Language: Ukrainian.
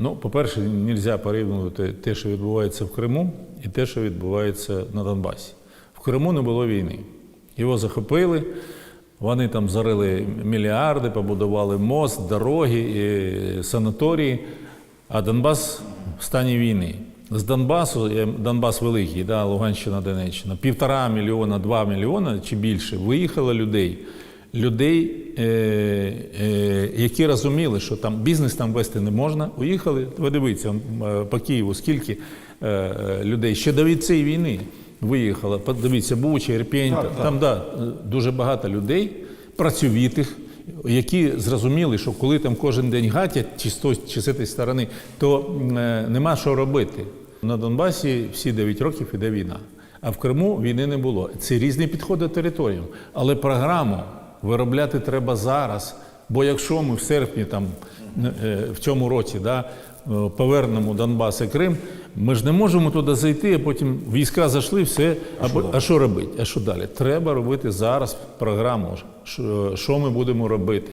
Ну, по-перше, не можна порівнювати те, що відбувається в Криму, і те, що відбувається на Донбасі. В Криму не було війни. Його захопили, вони там зарили мільярди, побудували мост, дороги, і санаторії, а Донбас в стані війни. З Донбасу, Донбас великий, да, Луганщина, Донеччина, півтора мільйона, два мільйона чи більше виїхало людей. Людей, е, е, які розуміли, що там бізнес там вести не можна, уїхали. Ви дивіться, е, по Києву скільки людей ще до від цієї війни виїхало. Подивіться, Буча, Ірпінь, там да, е, дуже багато людей, працьовитих, які зрозуміли, що коли там кожен день гатять, чи з тої, чи з цієї сторони, то е, нема що робити. На Донбасі всі 9 років іде війна. А в Криму війни не було. Це різні підходи до територіям. Але програму виробляти треба зараз. Бо якщо ми в серпні, там, е, в цьому році, да, е, повернемо Донбас і Крим, ми ж не можемо туди зайти, а потім війська зайшли, все. А, бо- а що робити? А що далі? Треба робити зараз програму, що, що ми будемо робити.